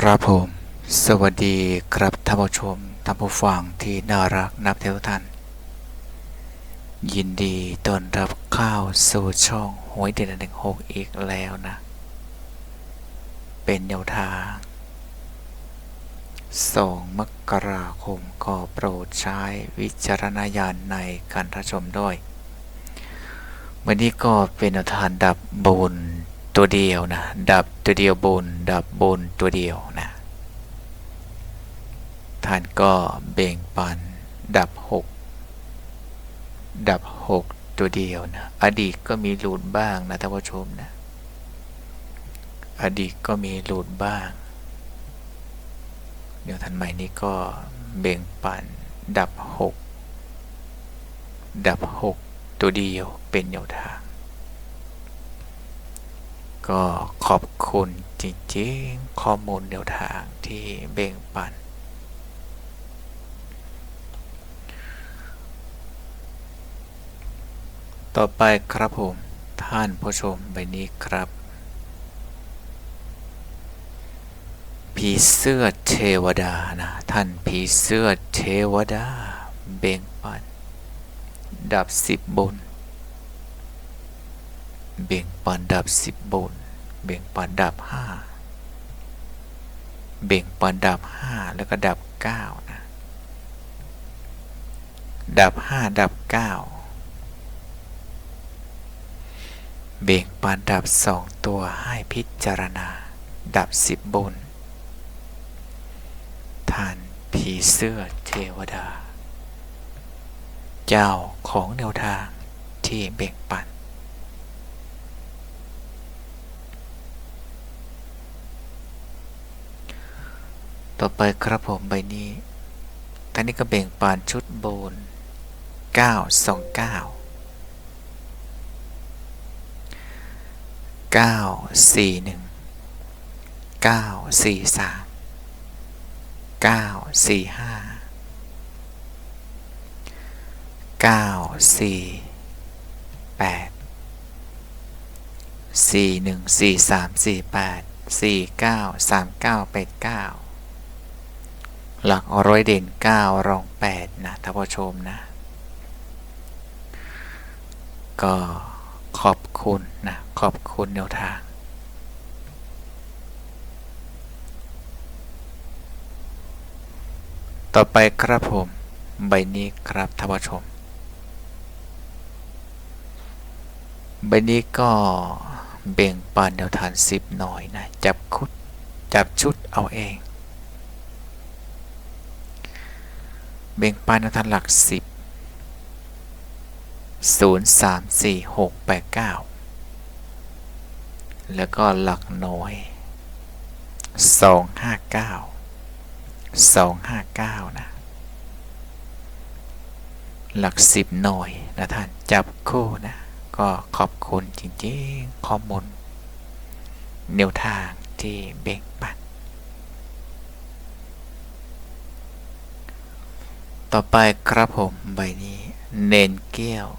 ครับผม สวัสดีครับท่านผู้ชมท่านผู้ฟังที่น่ารักนับเทวท่านยินดีต้อนรับเข้าสู่ช่องหวยเด่นหนึ่งหกอีกแล้วนะ เป็นแนวทางสองมกราคมก็โปรดใช้วิจารณญาณในการรับชมด้วย วันนี้ก็เป็นแนวทางดับบน ตัวเดียวนะ ดับตัวเดียวบน ดับบนตัวเดียวนะ ท่านก็เบ่งปัน ดับหกดับหกตัวเดียวนะ อดีตก็มีหลุดบ้างนะท่านผู้ชมนะ อดีตก็มีหลุดบ้าง เดี๋ยวท่านใหม่นี้ก็เบ่งปัน ดับหกดับหกตัวเดียวเป็นแนวทาง ก็ขอบคุณจริงๆ ข้อมูลแนวทางที่เบ่งปัน ต่อไปครับผม ท่านผู้ชมใบนี้ครับ ผีเสื้อเทวดานะ ท่านผีเสื้อเทวดา เบ่งปัน ดับสิบบน เบ่งปันดับสิบบน เบ่งปันดับห้าเบ่งปันดับห้าแล้วก็ดับเก้านะดับห้าดับเก้าเบ่งปันดับสองตัวให้พิจารณา ดับสิบบนท่านผีเสื้อเทวดา เจ้าของแนวทางที่เบ่งปัน ต่อไปครับผมใบนี้ท่านนี้ก็เบ่งปานชุดโบน 9 2 9 9 4 1 9 หลักร้อยเด่น 9 รอง 8 นะท่านผู้ชมนะ ก็ขอบคุณนะ ขอบคุณแนวทางต่อไปครับผมใบนี้ครับท่านผู้ชม ใบนี้ก็เบ่งปานแนวทางสิบหน่อยนะ จับคุดจับชุดเอาเอง เบ่งปานแนวทางหลักสิบศูนย์สามสี่หกแปดเก้าแล้วก็หลักน้อยสองห้าเก้าสองห้าเก้านะ หลักสิบหน่อยนะท่าน จับคู่นะ ก็ขอบคุณจริงๆ ข้อมูลแนวทางที่เบ่งปัน ต่อไปครับผมใบนี้ เน้นเกี้ยว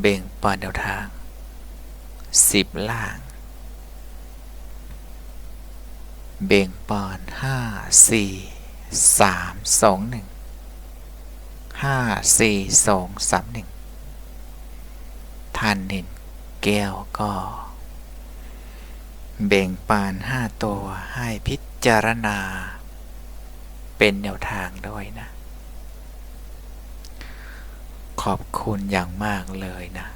เบ่งปานแนวทางสิบล่าง เบ่งปานห้าสี่สามสองหนึ่งห้าสี่สองสามหนึ่งท่านเน้นแก้วก็ เบ่งปานห้าตัวให้พิจารณา เป็นแนวทางด้วยนะ ขอบคุณอย่างมากเลยนะ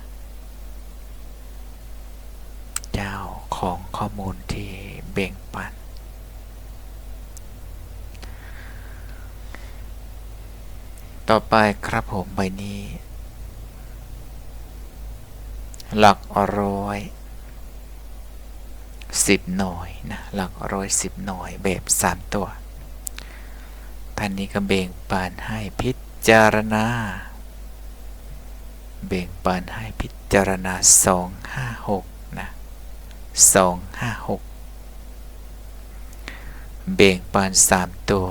เจ้าของข้อมูลที่เบ่งปัน ต่อไปครับผมใบนี้ หลักร้อยสิบหน่อยนะ หลักร้อยสิบหน่อยแบบสามตัวท่านนี้ก็เบ่งปานให้พิจารณา เบ่งปานให้พิจารณาสองห้าหกนะสองห้าหกเบ่งปานสามตัว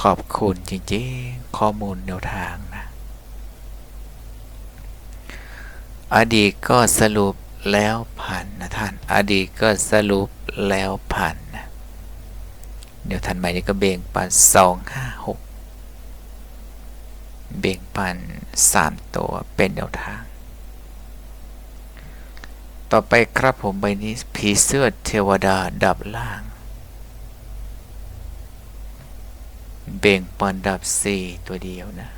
ขอบคุณจริงๆ ข้อมูลแนวทางนะ อดีตก็สรุปแล้วผ่านนะท่าน อดีตก็สรุปแล้วผ่านนะ เดี๋ยวทันใหม่นี้ก็เบ่งปันสองห้าหก เบ่งปันสามตัวเป็นแนวทาง ต่อไปครับผมใบนี้ผีเสื้อเทวดาดับล่าง เบ่งปันดับสี่ตัวเดียวนะ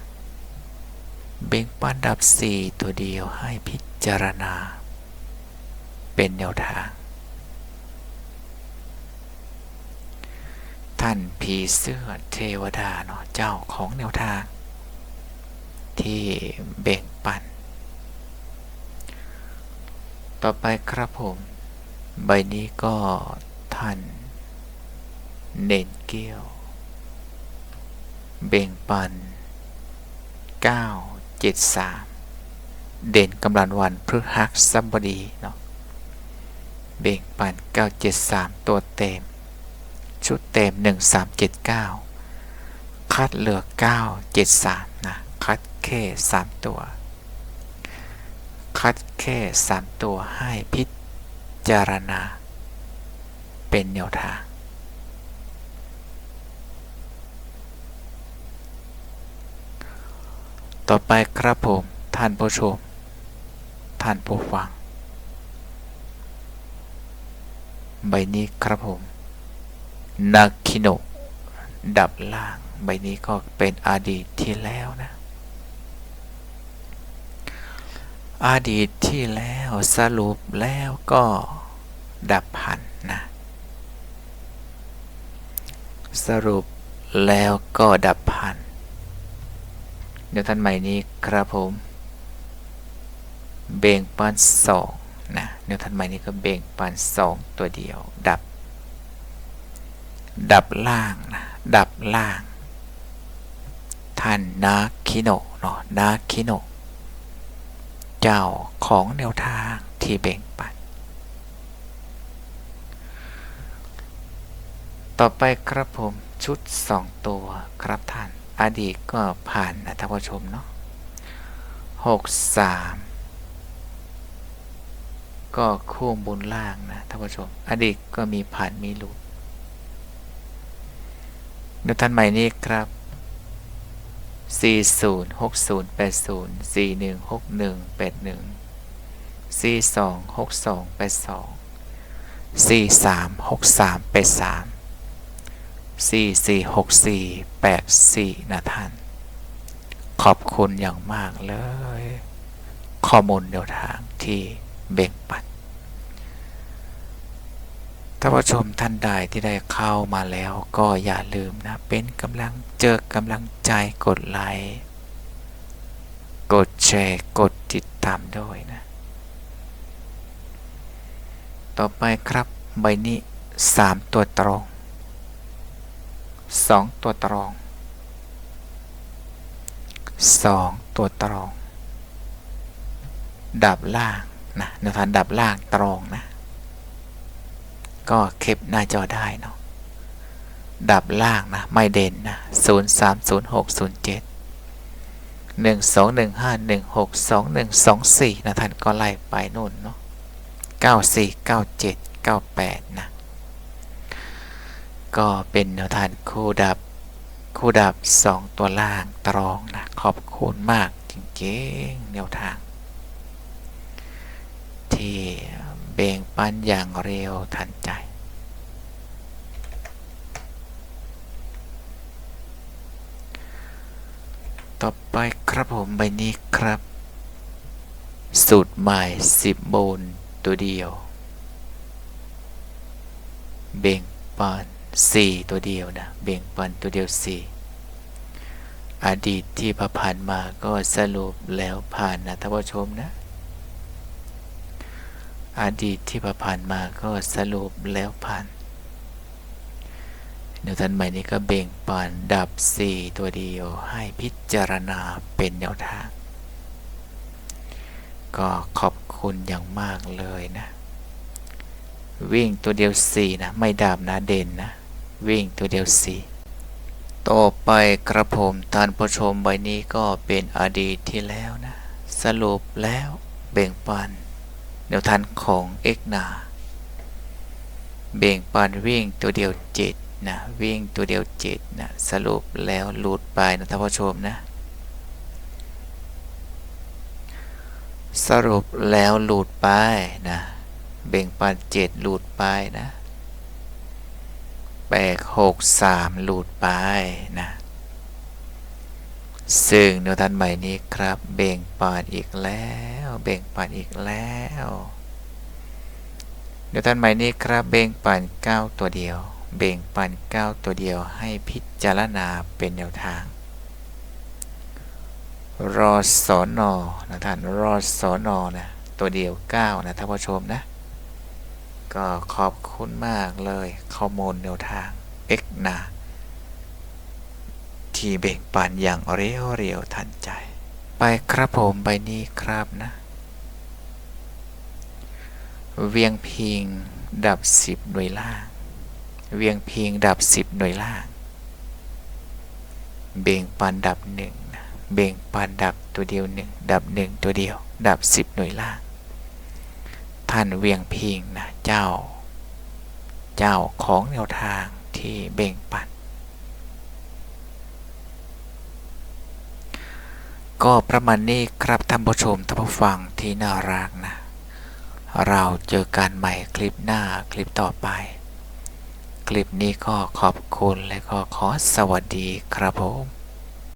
เบ่งปันดับสี่ตัวเดียวให้พิจารณา เป็นแนวทางท่านผีเสื้อเทวดาเนาะเจ้าของแนวทาง ที่เบ่งปัน ต่อไปครับผม ใบนี้ก็ท่านเน่นเกี้ยว เบ่งปัน 973 เด่นกำลังวันพฤหัสบดีเนาะเบ่งปัน 973 ตัวเต็ม ชุดเต็ม 1379 คัดเหลือ 973 นะคัดแค่3ตัว คัดแค่3ตัวให้พิจารณา เป็นแนวทาง ต่อไปครับผม ท่านผู้ชม ท่านผู้ฟัง ใบนี้ครับผมนาคิโนดับล่าง ใบนี้ก็เป็นอดีตที่แล้วนะ อดีตที่แล้วสรุปแล้วก็ดับพันนะ สรุปแล้วก็ดับพันเดี๋ยวท่านใหม่นี้ครับผม เบ่งปันสองนะเดี๋ยวท่านใหม่นี้ก็เบ่งปันสองตัวเดียว ดับ ดับล่างนะดับล่าง ท่านนาคิโนะเนาะนาคิโนะ เจ้าของแนวทางที่เบ่งปัน ต่อไปครับผมชุด 2 ตัวครับท่าน อดีตก็ผ่านนะท่านผู้ชมเนาะหกสามก็คู่บนล่างนะท่านผู้ชม อดีตก็มีผ่านมีหลุดเดี๋ยวท่านใหม่นี้ครับ 40 60 80 41 61 81 42 62 82 43 63 83 4464 84นะท่าน ขอบคุณอย่างมากเลย ข้อมูลแนวทางที่เบ่งปัน ท่านผู้ชมท่านใดที่ได้เข้ามาแล้วก็อย่าลืมนะ เป็นกำลังเจอกำลังใจกดไลค์กดแชร์กดติดตามด้วยนะ ต่อไปครับใบนี้ 3 ตัวตรง 2 ตัวตรง 2 ตัวตรง ดับล่างนะแนวทางดับล่างตรงนะ ก็เก็บหน้าจอได้เนาะดับล่างนะ ไม่เด่นนะ0 3 0 6 0 7 1 2 1 5 1 6 2 1 2 4 นะ ท่านก็ไล่ไปนู่นเนาะ9 4 9 7 9 8 นะ ก็เป็นแนวทางคู่ดับคู่ดับ 2 ตัวล่างตรองนะ ขอบคุณมากจริงๆแนวทาง ที่ เบ่งปันอย่างเร็วทันใจต่อไปครับผมใบนี้ครับ สูตรใหม่สิบโบนตัวเดียว เบ่งปันสี่ตัวเดียวนะ เบ่งปันตัวเดียวสี่อดีตที่ผ่านมาก็สรุปแล้วผ่านนะท่านผู้ชมนะ อดีตที่ผ่านมาก็สรุปแล้วผ่านแนวทางใหม่นี้ก็เบ่งปานดับ 4 ตัวเดียวให้พิจารณาเป็นแนวทาง ก็ขอบคุณอย่างมากเลยนะ วิ่งตัวเดียว 4 นะ ไม่ดับนะเด่นนะ วิ่งตัวเดียว 4 ต่อไปกระผมท่านผู้ชมใบนี้ก็เป็นอดีตที่แล้วนะ สรุปแล้วเบ่งปัน แนวทางของเอกนาเบ่งปันวิ่งตัวเดียว7นะวิ่งตัวเดียวเจ็ดนะสรุปแล้วหลุดไปนะท่านผู้ชมนะ สรุปแล้วหลุดไปนะเบ่งปันเจ็ดหลุดไปนะแปดหกสามหลุดไปนะ ซึ่งแนวทางใหม่นี้ครับ เบ่งปานอีกแล้ว เบ่งปานอีกแล้วแนวทางใหม่นี้ครับ เบ่งปานเก้าตัวเดียว เบ่งปานเก้าตัวเดียวให้พิจารณาเป็นแนวทาง รอสอนอนะท่านรอสอนอนะตัวเดียวเก้านะท่านผู้ชมนะ ก็ขอบคุณมากเลยข้อมูลแนวทาง X นะ ที่เบ่งปันอย่างเรียวเรียวทันใจ ไปครับผมใบนี้ครับนะ เวียงพิงดับสิบหน่วยล่าง เวียงพิงดับสิบหน่วยล่าง เบ่งปันดับหนึ่งนะเบ่งปันดับตัวเดียวหนึ่งดับหนึ่งตัวเดียว ดับสิบหน่วยล่าง ท่านเวียงพิงนะเจ้า เจ้าของแนวทางที่เบ่งปัน ก็ประมาณนี้ครับท่านผู้ชมท่านผู้ฟังที่น่ารักนะ เราเจอกันใหม่คลิปหน้าคลิปต่อไป คลิปนี้ก็ขอบคุณและก็ขอสวัสดีครับผม